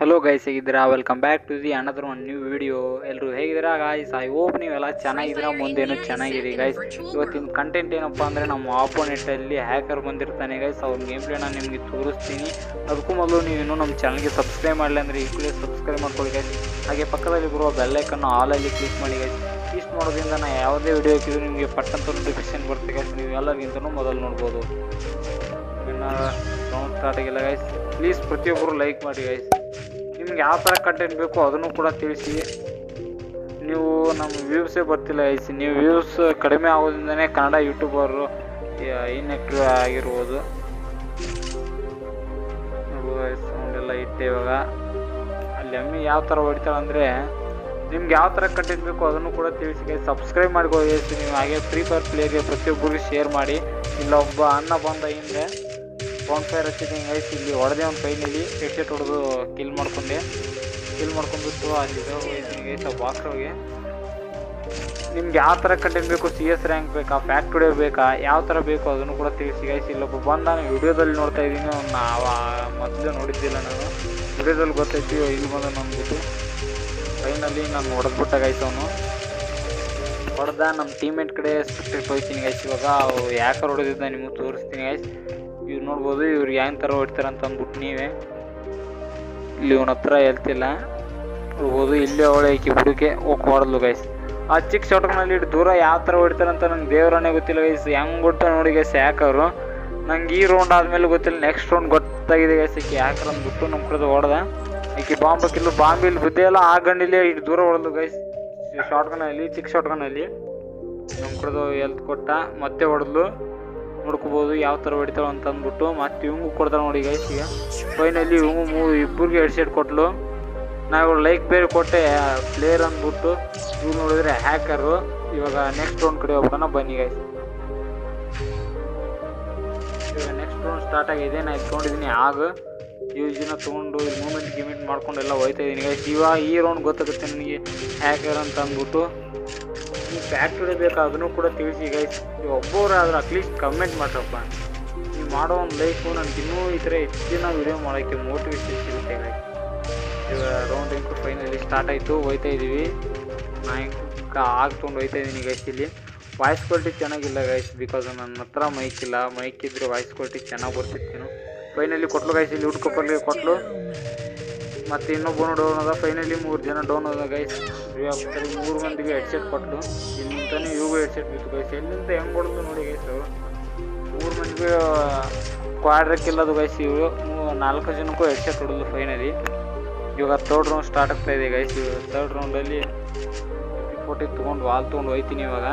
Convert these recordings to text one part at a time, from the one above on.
Hello guys ಹೇಗಿದ್ದೀರಾ? Welcome back to the another one new video ಎಲ್ಲರೂ ಹೇಗಿದ್ದೀರಾ? Guys I hope ನೀವೆಲ್ಲ ಚೆನ್ನಾಗಿದ್ದೀರಾ, ಮುಂದೇನು ಚೆನ್ನಾಗಿದೆ ಗೈಸ್ ಇವತ್ತಿನ ಕಂಟೆಂಟ್ ಏನಪ್ಪ ಅಂದರೆ ನಮ್ಮ ಆಪೋನೆಂಟಲ್ಲಿ ಹ್ಯಾಕರ್ ಬಂದಿರ್ತಾನೆ. ಗೈಸ್ ಅವ್ರ ಗೇಮ್ ಪ್ಲೇನ ನಿಮಗೆ ತೋರಿಸ್ತೀನಿ. ಅದಕ್ಕೂ ಮೊದಲು ನೀವು ನಮ್ಮ ಚಾನಲ್ಗೆ ಸಬ್ಸ್ಕ್ರೈಬ್ ಮಾಡಲಿ ಅಂದರೆ ಈಗಲೇ ಸಬ್ಸ್ಕ್ರೈಬ್ ಮಾಡ್ಕೊಳ್ಳಿ ಗೈಸ್ ಹಾಗೆ ಪಕ್ಕದಲ್ಲಿ ಬರುವ ಬೆಲ್ಲೈಕನ್ನು ಆಲಲ್ಲಿ ಕ್ಲಿಕ್ ಮಾಡಿ ಗೈಸ್ ಇಷ್ಟು ಮಾಡೋದ್ರಿಂದ ನಾನು ಯಾವುದೇ ವಿಡಿಯೋ ಹಾಕಿದ್ರು ನಿಮಗೆ ಪಟ್ಟಂತ ನೋಟಿಫಿಕೇಶನ್ ಬರುತ್ತೆ ಗೈಸ್ ನೀವು ಎಲ್ಲರಿಗಿಂತನೂ ಮೊದಲು ನೋಡ್ಬೋದು. ಇನ್ನು ಆಗಿಲ್ಲ ಗೈಸ್ ಪ್ಲೀಸ್ ಪ್ರತಿಯೊಬ್ಬರು ಲೈಕ್ ಮಾಡಿ ಗೈಸ್ ನಿಮ್ಗೆ ಯಾವ ಥರ ಕಂಟೆಂಟ್ ಬೇಕು ಅದನ್ನು ಕೂಡ ತಿಳಿಸಿ. ನೀವು ನಮ್ಮ ವ್ಯೂವ್ಸೇ ಬರ್ತಿಲ್ಲ ಐಸಿ ನೀವು ವ್ಯೂಸ್ ಕಡಿಮೆ ಆಗೋದ್ರಿಂದನೇ ಕನ್ನಡ ಯೂಟ್ಯೂಬರು ಇನ್ಆಕ್ಟಿವ್ ಆಗಿರ್ಬೋದು. ಸೌಂಡ್ ಎಲ್ಲ ಇಟ್ಟೆ ಇವಾಗ. ಅಲ್ಲಿ ಎಮ್ಮಿ ಯಾವ ಥರ ಹೊಡಿತಾಳೆ ಅಂದರೆ, ನಿಮ್ಗೆ ಯಾವ ಥರ ಕಂಟೆಂಟ್ ಬೇಕು ಅದನ್ನು ಕೂಡ ತಿಳಿಸಿ ಸಬ್ಸ್ಕ್ರೈಬ್ ಮಾಡ್ಕೊಳ್ಳಿ ನೀವು ಹಾಗೆ ಫ್ರೀ ಫೈರ್ ಪ್ಲೇಯರ್ಗೆ ಪ್ರತಿಯೊಬ್ಬರಿಗೂ ಶೇರ್ ಮಾಡಿ. ಇಲ್ಲೊಬ್ಬ ಅನ್ನ ಬಂದ ಹಿಂದೆ ಫೋನ್ ಫೈರ್ ಹಚ್ಚಿದ್ದೀನಿ ಹಿಂಗಾಯ್ತು. ಇಲ್ಲಿ ಹೊಡೆದೆ ಒಂದು ಕೈನಲ್ಲಿ ಹೆಡ್ಸೆಟ್ ಹೊಡೆದು ಕಿಲ್ ಮಾಡ್ಕೊಂಡೆ. ಕಿಲ್ ಮಾಡ್ಕೊಂಡ್ಬಿಟ್ಟು ಅಲ್ಲಿ ಆ ಹೋಗಿ ನಿಮ್ಗೆ ಯಾವ ಥರ ಕಂಟೆಂಟ್ ಬೇಕು ಸಿ ಎಸ್ ರ್ಯಾಂಕ್ ಬೇಕಾ ಹೊಡಿಯೋ ಬೇಕಾ, ಯಾವ ಥರ ಬೇಕು ಅದನ್ನು ಕೂಡ ತಿಳಿಸಿ ಗೈಸ್ ಇಲ್ಲೊಬ್ಬ ಬಂದ, ನಾನು ವಿಡಿಯೋದಲ್ಲಿ ನೋಡ್ತಾ ಇದ್ದೀನಿ. ನಾವು ಮೊದಲು ನೋಡಿದ್ದಿಲ್ಲ ನಾನು. ವಿಡಿಯೋದಲ್ಲಿ ಗೊತ್ತೈತಿ ಇಲ್ಲಿ ಬಂದ ಅಂದ್ಬಿಟ್ಟು ಫೈನಲ್ಲಿ ನಾನು ಹೊಡೆದ್ಬಿಟ್ಟ ಗೈಸ್ ಅವನು. ಹೊಡೆದ ನಮ್ಮ ಟೀಮೇಟ್ ಕಡೆ ಸ್ಪೆಕ್ಟೆಟ್ ಹೋಗ್ತೀನಿ ಗೈಸ್ ಇವಾಗ ಅವು ಯಾಕೆ ಹೊಡೆದಿದ್ದ ನಿಮಗೆ ತೋರಿಸ್ತೀನಿ ಗೈಸ್ ಇವ್ರು ನೋಡ್ಬೋದು, ಇವ್ರು ಯಾವ ಥರ ಹೊಡಿತಾರೆ ಅಂತ ಅಂದ್ಬಿಟ್ಟು ನೀವೇ. ಇಲ್ಲಿ ಇವನ ಹತ್ರ ಹೇಳ್ತಿಲ್ಲ. ನೋಡ್ಬೋದು ಇಲ್ಲೇ ಅವಳೆ ಈಕೆ ಹುಡುಗೆ ಹೋಗಿ ಹೊಡೆದ್ಲು ಗೈಸ್ ಆ ಚಿಕ್ಕ ಶಾಟ್ನಲ್ಲಿ ಇಟ್ಟು ದೂರ ಯಾವ ಥರ ಹೊಡಿತಾರೆ ಅಂತ ನಂಗೆ ದೇವರನ್ನೇ ಗೊತ್ತಿಲ್ಲ ಗೈಸ್ ಹೆಂಗೆ ಹೊಡ್ತಾರೆ ನೋಡಿ ಗೈಸ್ ಯಾಕವರು ನಂಗೆ ಈ ರೌಂಡ್ ಆದಮೇಲೆ ಗೊತ್ತಿಲ್ಲ ನೆಕ್ಸ್ಟ್ ರೌಂಡ್ ಗೊತ್ತಾಗಿದೆ ಗೈಸ್ ಈಕೆ ಯಾಕೆ ಅಂದ್ಬಿಟ್ಟು ನಮ್ಮ ಕಡೆದು ಹೊಡೆದ. ಈಕೆ ಬಾಂಬ್ ಕಿಲ್ಲು ಬಾಂಬ್ ಇಲ್ಲಿ ಬುದ್ಧಿ ಎಲ್ಲ ಆ ಗಂಡಿಲಿ ಇಟ್ಟು ದೂರ ಹೊಡೆದು ಗೈಸ್ ಶಾಟ್ಗನಲ್ಲಿ ಚಿಕ್ಕ ಶಾಟ್ಗನಲ್ಲಿ ನಮ್ಮ ಕಡೆದು ಎಲ್ತ್ ಕೊಟ್ಟ, ಮತ್ತೆ ಹೊಡೆದ್ಲು. ನೋಡ್ಕೋಬೋದು ಯಾವ ಥರ ಹೊಡಿತಾಳೆ ಅಂತ ಅಂದ್ಬಿಟ್ಟು ಮತ್ತೆ ಇವಂಗು ಕೊಡ್ತಾರೆ ನೋಡಿ ಗೈಸ್ ಈಗ. ಫೈನಲ್ಲಿ ಇವಂಗು ಮೂ ಇಬ್ಬರಿಗೆ ಹೆಡ್ಸೆಟ್ ಕೊಟ್ಲು. ನಾವು ಲೈಕ್ ಬೇರೆ ಕೊಟ್ಟೆ ಪ್ಲೇಯರ್ ಅಂದ್ಬಿಟ್ಟು ಇವ್ರು ನೋಡಿದ್ರೆ ಹ್ಯಾಕರು ಇವಾಗ ನೆಕ್ಸ್ಟ್ ರೌಂಡ್ ಕಡೆ ಹೋಗೋಣ ಬನ್ನಿ ಗೈಸ್ ಇವಾಗ ನೆಕ್ಸ್ಟ್ ರೌಂಡ್ ಸ್ಟಾರ್ಟ್ ಆಗಿದೆ ನಾನು ಇಟ್ಕೊಂಡಿದ್ದೀನಿ ಆಗ ಯೂಜಿನ ತೊಗೊಂಡು ಮೂಮೆಂಟ್ ಗಿಮೆಂಟ್ ಮಾಡ್ಕೊಂಡು ಎಲ್ಲ ಹೋಯ್ತಾ ಇದ್ದೀನಿ ಗೈಸ್ ಇವಾಗ ಈ ರೌಂಡ್ ಗೊತ್ತಾಗುತ್ತೆ ನನಗೆ ಹ್ಯಾಕರ್ ಅಂತ ಅಂದ್ಬಿಟ್ಟು. ಫ್ಯಾಕ್ಟ್ರಿ ಬೇಕಾ ಅದನ್ನು ಕೂಡ ತಿಳಿಸಿ ಗೈಸ್ ನೀವು ಒಬ್ಬರು ಆದ್ರೆ ಅಟ್ಲೀಸ್ಟ್ ಕಮೆಂಟ್ ಮಾಡ್ರಪ್ಪ. ನೀವು ಮಾಡೋ ಒಂದು ಲೈಫು ನನಗೆ ಇನ್ನೂ ಈ ಥರ ದಿನ ವೀಡಿಯೋ ಮಾಡೋಕ್ಕೆ ಮೋಟಿವೇಶನ್ ಸಿಗುತ್ತೆ ಗೈಸ್ ಇವಾಗ ರೌಂಡ್ ಇಂಕು ಫೈನಲಿ ಸ್ಟಾರ್ಟ್ ಆಯಿತು, ಹೋಯ್ತಾ ಇದ್ದೀವಿ ನಾ ಇಂಕ ತೊಗೊಂಡು ಹೋಯ್ತಾ ಇದ್ದೀನಿ ಗೈಸ್ ಇಲ್ಲಿ. ವಾಯ್ಸ್ ಕ್ವಾಲಿಟಿ ಚೆನ್ನಾಗಿಲ್ಲ ಗೈಸ್ ಬಿಕಾಸ್ ನನ್ನ ಹತ್ರ ಮೈಕ್ ಇಲ್ಲ. ಮೈಕ್ ಇದ್ದರೆ ವಾಯ್ಸ್ ಕ್ವಾಲಿಟಿ ಚೆನ್ನಾಗಿ ಬರ್ತಿತ್ತೇನು ಫೈನಲಿ ಕೊಟ್ಲು ಗೈಸ್ ಇಲ್ಲಿ ಹುಡ್ಕೊಪ್ಪಲ್ಲಿ ಕೊಟ್ಲು. ಮತ್ತು ಇನ್ನೊಬ್ಬನು ಡೌನ್ ಅದ ಫೈನಲಿ ಮೂರು ಜನ ಡೌನ್ ಅದ ಗೈಸ್ ಸರಿ ಮೂರು ಮಂದಿಗೆ ಹೆಡ್ಸೆಟ್ ಕೊಟ್ಟು ಇಲ್ಲಿ ನಿಂತಾನೆ ಇವ್ಗೂ ಹೆಡ್ಸೆಟ್ ಬಿತ್ತು ಗೈಸ್ ಎಲ್ಲಿಂದ ಹೆಂಗೆ ಹೊಡೆದು ನೋಡಿ ಗೈಸ್ ಅವರು ಮೂರು ಮಂದಿಗೆ ಕ್ವಾಡ್ರಕ್ಕಿಲ್ಲದು ಗೈಸ್ ಇವರು. ನಾಲ್ಕು ಜನಕ್ಕೂ ಹೆಡ್ಸೆಟ್ ಹೊಡೆದು ಫೈನಲಿ ಇವಾಗ ತರ್ಡ್ ರೌಂಡ್ ಸ್ಟಾರ್ಟ್ ಆಗ್ತಾ ಇದೆ ಗೈಸ್ ತರ್ಡ್ ರೌಂಡಲ್ಲಿ ಫೋಟಿ ತೊಗೊಂಡು ವಾಲ್ ತೊಗೊಂಡು ಹೋಯ್ತೀನಿ ಇವಾಗ.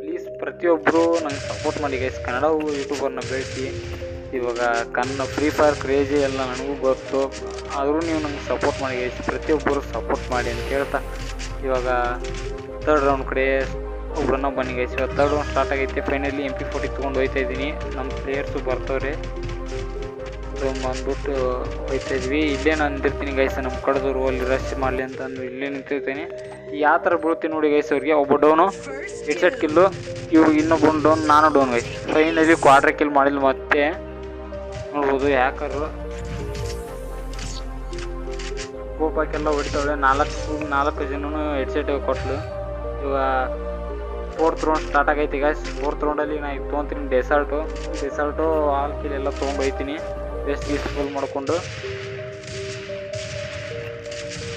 ಪ್ಲೀಸ್ ಪ್ರತಿಯೊಬ್ಬರು ನಂಗೆ ಸಪೋರ್ಟ್ ಮಾಡಿ ಗೈಸ್ ಕನ್ನಡ ಯೂಟ್ಯೂಬರ್ನ ಬೆಳೆಸಿ. ಇವಾಗ ಕನ್ನ ಫ್ರೀ ಫೈರ್ ಕ್ರೇಜಿ ಎಲ್ಲ ನನಗೂ ಗೊತ್ತು. ಆದರೂ ನೀವು ನಮ್ಗೆ ಸಪೋರ್ಟ್ ಮಾಡಿ ಪ್ರತಿಯೊಬ್ಬರು ಸಪೋರ್ಟ್ ಮಾಡಿ ಅಂತ ಹೇಳ್ತಾ. ಇವಾಗ ತರ್ಡ್ ರೌಂಡ್ ಕಡೆ ಒಬ್ಬರನ್ನ ಬನ್ನಿ ಗೈಸ್ ಇವಾಗ ತರ್ಡ್ ರೌಂಡ್ ಸ್ಟಾರ್ಟ್ ಆಗೈತೆ. ಫೈನಲಿ ಎಂ ಪಿ ಫೋರ್ಟಿ ತೊಗೊಂಡು ಹೋಯ್ತಾ ಇದ್ದೀನಿ. ನಮ್ಮ ಪ್ಲೇಯರ್ಸು ಬರ್ತವ್ರೆ. ಬಂದ್ಬಿಟ್ಟು ಹೋಯ್ತಾ ಇದ್ವಿ. ಇಲ್ಲೇ ನಾನು ಅಂದಿರ್ತೀನಿ ಗೈಸ್ ನಮ್ಮ ಕಡೆದವ್ರು ಅಲ್ಲಿ ರಶ್ ಮಾಡಲಿ ಅಂತ ಅಂದು ಇಲ್ಲೇ ನಿಂತಿರ್ತೀನಿ. ಯಾವ ಥರ ಬೀಳ್ತೀನಿ ನೋಡಿ ಗೈಸ್ ಅವ್ರಿಗೆ. ಒಬ್ಬ ಡೌನು ಹೆಡ್ಸೆಟ್ ಕಿಲ್ಲು ಇವ್ರಿಗೆ ಇನ್ನೊಬ್ಬ ಡೌನ್ ನಾನು down guys finally quarter kill ಮಾಡಿಲ್ಲ ಮತ್ತೆ. ನೋಡ್ಬೋದು ಯಾಕರು? ಕೋಪಕ್ಕೆಲ್ಲ ಹೊಡಿತಾವಳೆ. ನಾಲ್ಕು ನಾಲ್ಕು ಜನನು ಹೆಡ್ಸೆಟ್ ಕೊಟ್ಲು. ಇವಾಗ ಫೋರ್ತ್ ರೌಂಡ್ ಸ್ಟಾರ್ಟ್ ಆಗೈತಿ ಗೈಸ್ ಫೋರ್ತ್ ರೌಂಡಲ್ಲಿ ನಾ ಈಗ ತೊಗೊತೀನಿ ಡೆಸರ್ಟು ಡೆಸರ್ಟು ಆಲ್ ಕಿಲ್ ಎಲ್ಲ ತೊಗೊಂಡು ಬೆಸ್ಟ್ ಗೀಸ್ ಫುಲ್ ಮಾಡಿಕೊಂಡು.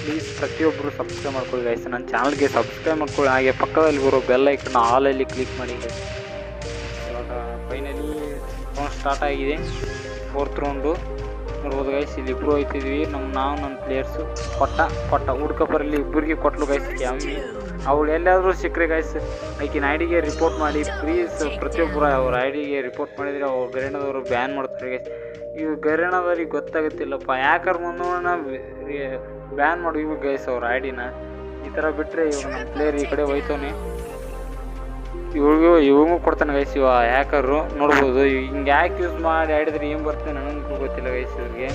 ಪ್ಲೀಸ್ ಪ್ರತಿಯೊಬ್ಬರು ಸಬ್ಸ್ಕ್ರೈಬ್ ಮಾಡ್ಕೊಳ್ಳಿ ಗೈಸ್ ನನ್ನ ಚಾನಲ್ಗೆ ಸಬ್ಸ್ಕ್ರೈಬ್ ಮಾಡ್ಕೊಳ್ಳಿ. ಹಾಗೆ ಪಕ್ಕದಲ್ಲಿ ಬರೋ ಬೆಲ್ ಐಕನ್ ಆಲಲ್ಲಿ ಕ್ಲಿಕ್ ಮಾಡಿ. ಇವಾಗ ಫೈನಲಿ ರೌಂಡ್ ಸ್ಟಾರ್ಟ್ ಆಗಿದೆ. ಫೋರ್ತ್ ರೌಂಡು ನೋಡ್ಬೋದು ಗೈಸ್ ಇಲ್ಲಿ ಇಬ್ಬರು ಹೋಯ್ತಿದ್ವಿ. ನಮ್ಮ ನಾವು ನನ್ನ ಪ್ಲೇಯರ್ಸು ಕೊಟ್ಟ ಕೊಟ್ಟ. ಹುಡ್ಕಪ್ಪರಲ್ಲಿ ಇಬ್ಬರಿಗೆ ಕೊಟ್ಲು ಗೈಸ್ ಕ್ಯಾಮಿ ಅವಳು ಎಲ್ಲಾದರೂ ಸಿಕ್ಕರೆ ಗೈಸ್ ಆಕಿನ ಐ ಡಿಗೆ ರಿಪೋರ್ಟ್ ಮಾಡಿ. ಪ್ಲೀಸ್ ಪ್ರತಿಯೊಬ್ಬರು ಅವ್ರ ಐ ಡಿಗೆ ರಿಪೋರ್ಟ್ ಮಾಡಿದರೆ ಅವ್ರ ಗರಿಣದವರು ಬ್ಯಾನ್ ಮಾಡ್ತಾರೆ ಗೈಸ್ ಇವು ಗರಿಣದವ್ರಿಗೆ ಗೊತ್ತಾಗುತ್ತಿಲ್ಲಪ್ಪ. ಯಾಕಾರ ಮುಂದೋಣ ಬ್ಯಾನ್ ಮಾಡಿ ಇವು ಗೈಸ್ ಅವ್ರ ಐ ಡಿನ ಈ ಥರ ಬಿಟ್ಟರೆ ಇವಾಗ ನಮ್ಮ ಪ್ಲೇಯರ್ ಈ ಕಡೆ ಹೋಯ್ತವನೆ. ಇವ್ರಿಗೂ ಇವಂಗೂ ಕೊಡ್ತಾನೆ ಗೈಸ್ ಇವ ಹ್ಯಾಕರು ನೋಡ್ಬೋದು, ಹಿಂಗೆ ಯಾಕೆ ಯೂಸ್ ಮಾಡಿ ಆಡಿದ್ರೆ ಏನು ಬರ್ತದೆ ನನಗೂ ಗೊತ್ತಿಲ್ಲ ಗೈಸ್ ಇವ್ರಿಗೆ.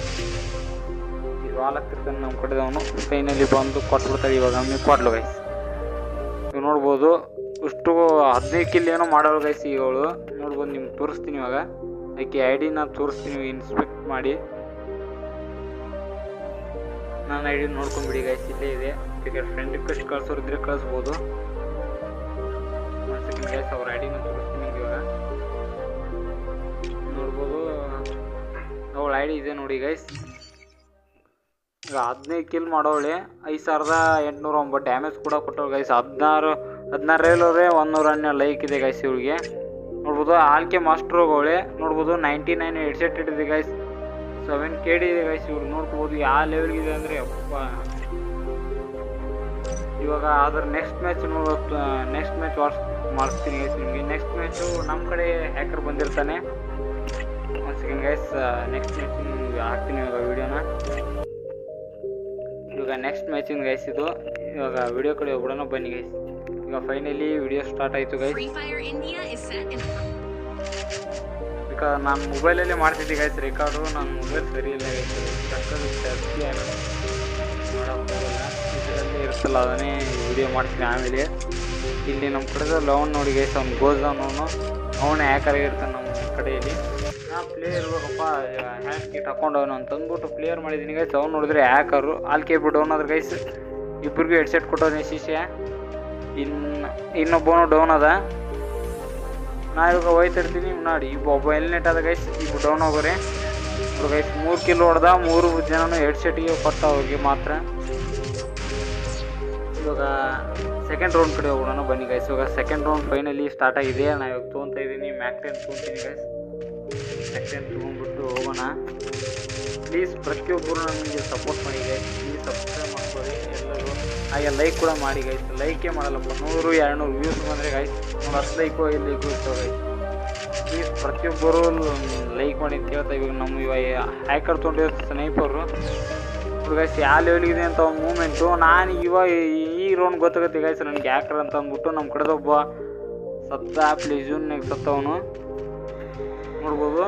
ಇದು ಹಾಲ್ ಹಾಕ್ತಿರ್ತಾನೆ ನಮ್ಮ ಕಡೆದವನು ಫೈನಲಿ ಬಂದು ಕೊಟ್ಬಿಡ್ತಾರೆ ಇವಾಗ ನಮಗೆ ಕೊಡ್ಲು ಗೈಸ್ ಇವ್ ನೋಡ್ಬೋದು, ಇಷ್ಟು ಹದಿನೈದು ಕಿಲ್ ಏನೋ ಮಾಡೋಳು ಗೈಸ್ ಇವಳು ನೋಡ್ಬೋದು, ನಿಮ್ಗೆ ತೋರಿಸ್ತೀನಿ ಇವಾಗ. ಅದಕ್ಕೆ ಐ ಡಿನ ತೋರಿಸ್ತೀನಿ ಇನ್ಸ್ಪೆಕ್ಟ್ ಮಾಡಿ. ನನ್ನ ಐ ಡಿ ನೋಡ್ಕೊಂಬಿಡಿ ಗೈಸ್ ಇಲ್ಲೇ ಇದೆ. ಫ್ರೆಂಡ್ ರಿಕ್ವೆಸ್ಟ್ ಕಳ್ಸೋರಿದ್ರೆ ಕಳಿಸ್ಬೋದು. ಗೈಸ್ ಅವ್ರ ಐ ಡಿನ ತೋರಿಸ್ತೀನಿ ನಿಮ್ಗೆ ಇವಾಗ ನೋಡ್ಬೋದು. ಅವಳ ಐ ಡಿ ಇದೆ ನೋಡಿ ಗೈಸ್ ಈಗ ಹದಿನೈದು ಕಿಲ್ ಮಾಡೋಳೆ ಐದು ಸಾವಿರದ ಎಂಟುನೂರ ಒಂಬತ್ತು ಡ್ಯಾಮೇಜ್ ಕೂಡ ಕೊಟ್ಟವ್ರು ಗೈಸ್ ಹದಿನಾರು ಹದಿನಾರು ಏಳೋರೆ ಒಂದೂರ ಹನ್ನೆರಡು ಲೈಕ್ ಇದೆ ಗೈಸ್ ಇವಳಿಗೆ. ನೋಡ್ಬೋದು ಆಲ್ಕೆ ಮಾಸ್ಟರ್ ಹೋಗೋಳೆ ನೋಡ್ಬೋದು ನೈಂಟಿ ನೈನ್ ಹೆಡ್ಸೆಟ್ ಇಟ್ಟಿದೆ ಗೈಸ್ ಸೆವೆನ್ ಕೆ ಡಿ ಇದೆ ಗೈಸ್ ಇವ್ರು ನೋಡ್ಬೋದು ಯಾವ ಲೆವೆಲ್ಗಿದೆ ಅಂದರೆ ಅಪ್ಪ ಇವಾಗ ಅದ್ರ ನೆಕ್ಸ್ಟ್ ಮ್ಯಾಚ್ ನೋಡೋ ನೆಕ್ಸ್ಟ್ ಮ್ಯಾಚ್ ವಾಟ್ಸ್ ಮಾಡಿಸ್ತೀನಿ ಗೈಸ್ ನಿಮಗೆ. ನೆಕ್ಸ್ಟ್ ಮ್ಯಾಚು ನಮ್ಮ ಕಡೆ ಹ್ಯಾಕರ್ ಬಂದಿರ್ತಾನೆ. ಒಂದು ಸೆಕೆಂಡ್ ಗೈಸ್ ನೆಕ್ಸ್ಟ್ ಮ್ಯಾಚ್ ನಿಮ್ಗೆ ಹಾಕ್ತೀನಿ ಇವಾಗ ವೀಡಿಯೋನ ಇವಾಗ ನೆಕ್ಸ್ಟ್ ಮ್ಯಾಚಿನ ಗೈಸ್ ಇದು. ಇವಾಗ ವಿಡಿಯೋ ಕಡೆ ಹೋಗ್ಬಿಡೋಣ ಬನ್ನಿ ಗೈಸ್ ಈಗ ಫೈನಲಿ ವಿಡಿಯೋ ಸ್ಟಾರ್ಟ್ ಆಯಿತು ಗೈಸ್ ಈಗ ನಾನು ಮೊಬೈಲಲ್ಲೇ ಮಾಡ್ತಿದ್ದೆ ಗೈಸ್ ರೆಕಾರ್ಡು ನನ್ನ ಮೊಬೈಲ್ ಸರಿ ಇಲ್ಲ ಗೈಸ್ ಸಕ್ಕದು ಇರ್ತಲ್ಲ ಅದನ್ನೇ ವಿಡಿಯೋ ಮಾಡ್ತೀನಿ ಆಮೇಲೆ. ಇಲ್ಲಿ ನಮ್ಮ ಕಡೆದ ಲವನ್ ನೋಡಿ ಗೈಸ್ ಅವ್ನು ಗೋಸ್ ಅವನು. ಅವನೇ ಹ್ಯಾಕರ್ ಇರ್ತಾನೆ ನಮ್ಮ ಕಡೆಯಲ್ಲಿ? ನಾ ಪ್ಲೇಯರ್ ಇರ್ಬೇಕಪ್ಪ ಹ್ಯಾಕ್ ಕಿಟ್ ಹಾಕೊಂಡವನು ಅಂತ ಅಂದ್ಬಿಟ್ಟು ಪ್ಲೇಯರ್ ಮಾಡಿದ್ದೀನಿ ಗೈಸ್ ಅವ್ನು ನೋಡಿದ್ರೆ ಹ್ಯಾಕರು ಆಲ್ ಬಿಟ್ಟು ಡೌನ್ ಆದ್ರೆ ಗೈಸ್ ಇಬ್ಬರಿಗೂ ಹೆಡ್ಸೆಟ್ ಕೊಟ್ಟವನೇ ಶಿಷ್ಯ. ಇನ್ನು ಇನ್ನೊಬ್ಬನು ಡೌನ್ ಅದ. ನಾ ಇವಾಗ ಹೋಯ್ತಿರ್ತೀನಿ ನೋಡಿ ಇಬ್ಬ ಒಬ್ಬ ಅದ ಗೈಸ್ ಇಬ್ಬ ಡೌನ್ ಹೋಗೋರೆ. ಗೈಸ್ ಮೂರು ಕಿಲೋ ಹೊಡೆದ, ಮೂರು ಜನನು ಹೆಡ್ಸೆಟ್ಗೆ ಕೊಟ್ಟ ಅವ್ರಿಗೆ ಮಾತ್ರ. ಇವಾಗ ಸೆಕೆಂಡ್ ರೌಂಡ್ ಕಡೆ ಹೋಗೋಣ ಬನ್ನಿ ಗೈಸ್ ಇವಾಗ ಸೆಕೆಂಡ್ ರೌಂಡ್ ಫೈನಲಿ ಸ್ಟಾರ್ಟ್ ಆಗಿದೆ. ನಾ ಇವಾಗ ತೊಗೊತಾ ಇದ್ದೀನಿ. ಮ್ಯಾಕ್ಟೆನ್ ತೊಗೊತೀನಿ ಗೈಸ್ ಮ್ಯಾಕ್ಟೆನ್ ತೊಗೊಂಡ್ಬಿಟ್ಟು ಹೋಗೋಣ. ಪ್ಲೀಸ್ ಪ್ರತಿಯೊಬ್ಬರು ನನಗೆ ಸಪೋರ್ಟ್ ಮಾಡಿ ಗೈಸ್ ಪ್ಲೀಸ್ ಸಬ್ಸ್ಕ್ರೈಬ್ ಮಾಡ್ಕೊಳ್ಳಿ. ಎಲ್ಲರೂ ಹಾಗೆ ಲೈಕ್ ಕೂಡ ಮಾಡಿ ಗೈಸ್ ಲೈಕೇ ಮಾಡಲ್ಲಪ್ಪ ನೂರು ಎರಡು ನೂರು ವ್ಯೂಸ್ ಬಂದರೆ ಗೈಸ್ ನೋಡಿ ಅಷ್ಟು ಲೈಕು ಲೈಕು ಇರ್ತವೆ ಗೈಸ್ ಪ್ಲೀಸ್ ಪ್ರತಿಯೊಬ್ಬರು ಲೈಕ್ ಮಾಡಿ ಅಂತ ಹೇಳ್ತಾ ಇವಾಗ ನಮ್ಮ ಇವಾಗ ಹ್ಯಾಕರ್ ತೊಗೊಂಡಿರೋ ಸ್ನೇಹಿತರು. ಗೈಸ್ ಯಾವ ಲೆವೆಲ್ಗಿದೆ ಅಂತ ಮೂಮೆಂಟು ನಾನು ಇವಾಗ ಈ ರೌಂಡ್ ಗೊತ್ತಾಗುತ್ತೆ ಗಾಯ್ಸ್ ನನಗೆ ಯಾಕ್ರ ಅಂತ ಅಂದ್ಬಿಟ್ಟು ನಮ್ಮ ಕಡೆದೊಬ್ಬ ಸತ್ತ ಜೂನ್ನಾಗ ಸತ್ತವನು. ನೋಡ್ಬೋದು.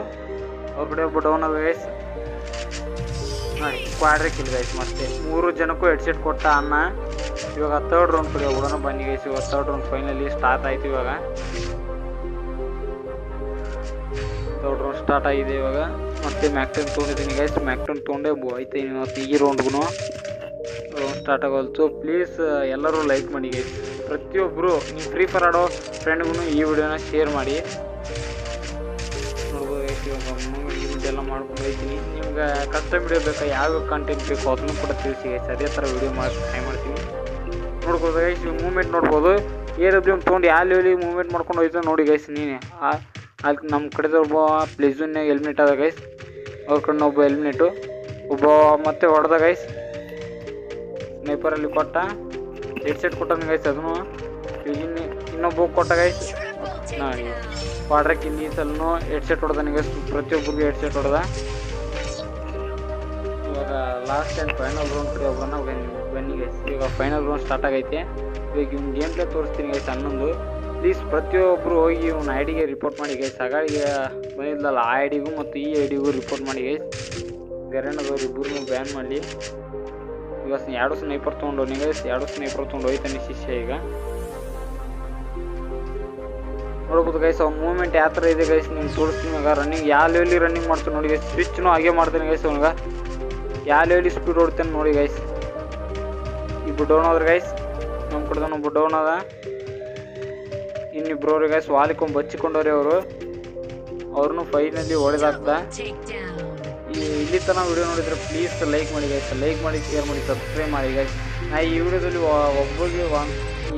ಅವ್ರ ಕಡೆ ಒಬ್ಬ ಡೌನ್ ಅದ ಗೈಸ್ ನೋಡಿ ಕ್ವಾಡ್ರೆ ಕಿಲ್ ಗೈಸ್ ಮತ್ತೆ. ಮೂರು ಜನಕ್ಕೂ ಹೆಡ್ಸೆಟ್ ಕೊಟ್ಟ ಅನ್ನ. ಇವಾಗ ಥರ್ಡ್ ರೌಂಡ್ ಕಡೆ ಹುಡುಗನ ಬನ್ನಿ ಗೈಸ್ ಇವಾಗ ಥರ್ಡ್ ರೌಂಡ್ ಫೈನಲಿ ಸ್ಟಾರ್ಟ್ ಆಯ್ತು ಇವಾಗ. ಥರ್ಡ್ ರೌಂಡ್ ಸ್ಟಾರ್ಟ್ ಆಗಿದೆ ಇವಾಗ. ಮತ್ತೆ ಮ್ಯಾಕ್ಟನ್ ತೊಗೊಂಡಿದ್ದೀನಿ ಗೈಸ್ ಮ್ಯಾಕ್ಟನ್ ತೊಗೊಂಡೆ ಮತ್ತು ಈ ರೌಂಡ್ಗೂ ಸ್ಟಾರ್ಟ್ ಆಗೋಲ್ತು ಪ್ಲೀಸ್ ಎಲ್ಲರೂ ಲೈಕ್ ಮಾಡಿ. ಗೈಸ್ ಪ್ರತಿಯೊಬ್ಬರು ನೀವು ಫ್ರೀ ಫೈರ್ ಆಡೋ ಫ್ರೆಂಡ್ಗೂ ಈ ವಿಡಿಯೋನ ಶೇರ್ ಮಾಡಿ. ನೋಡ್ಬೋದು ಇವಾಗ ಎಲ್ಲ ಮಾಡ್ಕೊಂಡು ಹೋಗ್ತೀನಿ ನಿಮ್ಗೆ ಕಸ್ಟಮ್ ವಿಡಿಯೋ ಬೇಕಾ ಯಾವ ಕಂಟೆಂಟ್ ಬೇಕು ಅದನ್ನು ಕೂಡ ತಿಳಿಸಿ ಗೈಸ್ ಅದೇ ಥರ ವಿಡಿಯೋ ಮಾಡಿ ಟ್ರೈ ಮಾಡ್ತೀನಿ. ನೋಡ್ಬೋದು ಗೈಸ್ ಇವಾಗ ಮೂಮೆಂಟ್ ನೋಡ್ಬೋದು. ಎ ತೊಗೊಂಡು ಯಾವ ಲೆವೆಲಿಗೆ ಮೂವ್ಮೆಂಟ್ ಮಾಡ್ಕೊಂಡು ಹೋಯ್ತು ನೋಡಿ ಗೈಸ್ ನೀನೆ. ಅಲ್ಲಿ ನಮ್ಮ ಕಡೆದ ಒಬ್ಬ ಪ್ಲೇಜೂನ್ಯಾಗ ಹೆಲ್ಮೆಟ್ ಅದ ಗೈಸ್ ಅವ್ರ ಕಡೆ ಒಬ್ಬ ಹೆಲ್ಮೆಟು ಒಬ್ಬ ಮತ್ತೆ ಹೊಡೆದ ಗೈಸ್ ಸ್ನೈಪರಲ್ಲಿ ಕೊಟ್ಟ. ಹೆಡ್ ಸೆಟ್ ಕೊಟ್ಟಾನ ಗೈಸ್ ಅದನ್ನು? ಇನ್ನು ಇನ್ನೊಬ್ಬ ಕೊಟ್ಟ ಗೈಸ್ ನೋಡಿ ಕ್ವಾಡ್ರಕ್ಕೆ ಈ ಸಲನು ಹೆಡ್ಸೆಟ್ ಹೊಡೆದ ಗೈಸ್ ಪ್ರತಿಯೊಬ್ಬರಿಗೂ ಹೆಡ್ಸೆಟ್ ಹೊಡೆದ. ಇವಾಗ ಲಾಸ್ಟ್ ಟೈಮ್ ಫೈನಲ್ ರೌಂಡ್ ಕಡೆ ಒಬ್ಬರನ್ನ ಬನ್ನಿ ಗೈಸ್ ಇವಾಗ ಫೈನಲ್ ರೌಂಡ್ ಸ್ಟಾರ್ಟ್ ಆಗೈತೆ. ಇವಾಗ ಇವ್ನ ಗೇಮ್ ಪ್ಲೇ ತೋರಿಸ್ತೀನಿ ಗೈಸ್ ಹನ್ನೊಂದು. ಪ್ಲೀಸ್ ಪ್ರತಿಯೊಬ್ಬರು ಹೋಗಿ ಇವ್ನ ಐ ಡಿಗೆ ರಿಪೋರ್ಟ್ ಮಾಡಿ ಗೈಸ್ ಹಾಗಾಗಿ ಬಂದಿದ್ದಲ್ಲ ಆ ಐ ಡಿಗೂ ಮತ್ತು ಈ ಐ ಡಿಗೂ ರಿಪೋರ್ಟ್ ಮಾಡಿ ಗೈಸ್ ಗರಣದವ್ರು ಇಬ್ಬರನ್ನೂ ಬ್ಯಾನ್ ಮಾಡಲಿ. ಈಗ ಎರಡು ಸ್ನೈಪರ್ ತೊಗೊಂಡು ಗೈಸ್ ಎರಡು ಸ್ನೈಪರ್ ತೊಗೊಂಡು ಹೋಯ್ತಾನೆ ಶಿಷ್ಯ ಈಗ. ನೋಡ್ಬೋದು ಗೈಸ್ ಅವ್ನ ಮೂವ್ಮೆಂಟ್ ಯಾವ ಥರ ಇದೆ ಗೈಸ್ ನಿಮ್ಗೆ ತೋರಿಸ್ತೀನಿ ಇವಾಗ. ರನ್ನಿಂಗ್ ಯಾವ ಲೆವೆಲಿ ರನ್ನಿಂಗ್ ಮಾಡ್ತೀನಿ ನೋಡಿ ಗೈಸ್ ಸ್ವಿಚ್ನು ಹಾಗೆ ಮಾಡ್ತಾನೆ ಗೈಸ್ ಅವನಿಗೆ ಯಾವ ಲೆವೆಲಿ ಸ್ಪೀಡ್ ಓಡ್ತೇನೆ ನೋಡಿ ಗೈಸ್ ಇಬ್ಬರು ಡೌನ್ ಆದ್ರೆ ಗೈಸ್ ನಮ್ಮ ಕಡೆ ಒಬ್ಬ ಡೌನ್ ಅದ ಇನ್ನಿಬ್ರವ್ರಿಗೆ ಗೈಸ್ ವಾಲಿಕೊಂಡ್ ಬಚ್ಚಿಕೊಂಡವ್ರೆ ಅವರು. ಅವ್ರನ್ನೂ ಫೈನಲ್ಲಿ. ಈ ಇಲ್ಲಿ ತನಕ ವಿಡಿಯೋ ನೋಡಿದ್ರೆ ಪ್ಲೀಸ್ ಲೈಕ್ ಮಾಡಿ ಗೈಸ್ ಲೈಕ್ ಮಾಡಿ ಶೇರ್ ಮಾಡಿ ಸಬ್ಸ್ಕ್ರೈಬ್ ಮಾಡಿ ಗೈಸ್ ನಾ ಈ ವಿಡಿಯೋದಲ್ಲಿ ಒಬ್ಬರಿಗೆ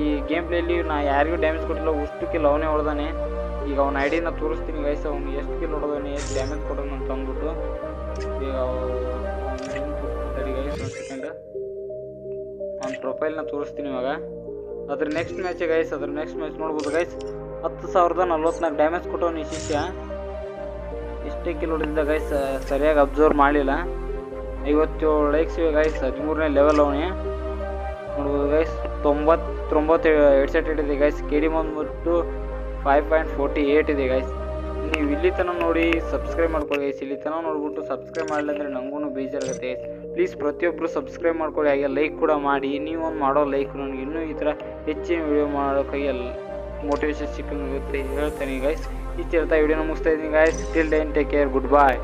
ಈ ಗೇಮ್ ಪ್ಲೇಲಿ ನಾ ಯಾರಿಗೂ ಡ್ಯಾಮೇಜ್ ಕೊಟ್ಟಿಲ್ಲ ಉಷ್ಟು ಕಿಲ್ ಅವನೇ ಹೊಡೆದಾನೆ. ಈಗ ಅವ್ನ ಐಡಿನ ತೋರಿಸ್ತೀನಿ ಗೈಸ್ ಅವ್ನು ಎಷ್ಟು ಕಿಲ್ ಹೊಡೆದಾನೆ, ಎಷ್ಟು ಡ್ಯಾಮೇಜ್ ಕೊಡೋಣ ಅಂತ ಅಂದ್ಬಿಟ್ಟು ಈಗ ಗೈಸ್ ಒಂದು ಸೆಕೆಂಡ್ ಅವ್ನ ಪ್ರೊಫೈಲ್ನ ತೋರಿಸ್ತೀನಿ ಇವಾಗ. ಅದ್ರ ನೆಕ್ಸ್ಟ್ ಮ್ಯಾಚ್ ಗೈಸ್ ಅದ್ರ ನೆಕ್ಸ್ಟ್ ಮ್ಯಾಚ್ ನೋಡ್ಬೋದು ಗೈಸ್ ಹತ್ತು ಸಾವಿರದ ನಲ್ವತ್ನಾಲ್ಕು ಡ್ಯಾಮೇಜ್ ಕೊಟ್ಟವನು ಈ ಶಿಷ್ಯ. ಎಷ್ಟೇ ಕಿಲೋ ಹೊಡೆದಿದ್ದ ಗೈಸ್ ಸರಿಯಾಗಿ ಅಬ್ಸರ್ವ್ ಮಾಡಲಿಲ್ಲ. ಐವತ್ತೇಳು ಲೈಕ್ಸ್ ಇವೆ ಗೈಸ್ ಹದಿಮೂರನೇ ಲೆವೆಲ್ ಅವನೇ. ನೋಡ್ಬೋದು ಗೈಸ್ ತೊಂಬತ್ತೊಂಬತ್ತು ಹೆಡ್ಸೆಟ್ ಇಟ್ಟಿದೆ ಗೈಸ್ ಕೆ ಡಿ ಬಂದ್ಬಿಟ್ಟು ಫೈವ್ ಪಾಯಿಂಟ್ ಫೋರ್ಟಿ ಏಯ್ಟ್ ಇದೆ ಗೈಸ್ ನೀವು ಇಲ್ಲಿ ತನಕ ನೋಡಿ ಸಬ್ಸ್ಕ್ರೈಬ್ ಮಾಡ್ಕೊಳ್ಳಿ ಗೈಸ್ ಇಲ್ಲಿ ತನಕ ನೋಡ್ಬಿಟ್ಟು ಸಬ್ಸ್ಕ್ರೈಬ್ ಮಾಡಲಿಲ್ಲ ಅಂದರೆ ನನಗೂ ಬೇಜಾರಾಗುತ್ತೆ ಗೈಸ್ ಪ್ಲೀಸ್ ಪ್ರತಿಯೊಬ್ಬರು ಸಬ್ಸ್ಕ್ರೈಬ್ ಮಾಡ್ಕೊಳ್ಳಿ, ಹಾಗೆ ಲೈಕ್ ಕೂಡ ಮಾಡಿ. ನೀವು ಮಾಡೋ ಲೈಕ್ ನನಗೆ ಇನ್ನೂ ಈ ಥರ ಹೆಚ್ಚಿನ ವಿಡಿಯೋ ಮಾಡೋಕ್ಕಾಗಿ ಮೋಟಿವೇಶನ್ ಸಿಕ್ಕಂಗೆ ಹೇಳ್ತೇನೆ ಗೈಸ್ ಇಷ್ಟು ಹೇಳ್ತಾ ವಿಡಿಯೋನ ಮುಗಿಸ್ತಾ ಇದ್ದೀನಿ guys till then take care goodbye